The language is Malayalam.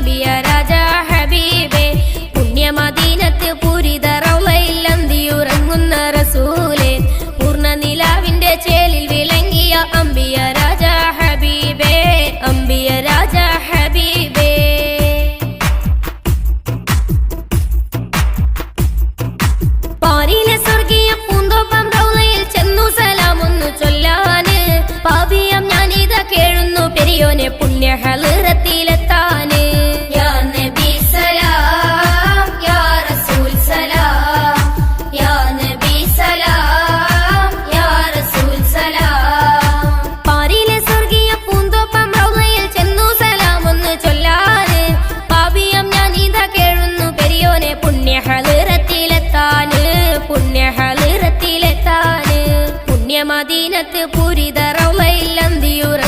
Colombiara പുണ്യഹലിറത്തിലെത്താന് പുണ്യമദീനത്ത് പുരിതറമയില്ലന്തിയുറ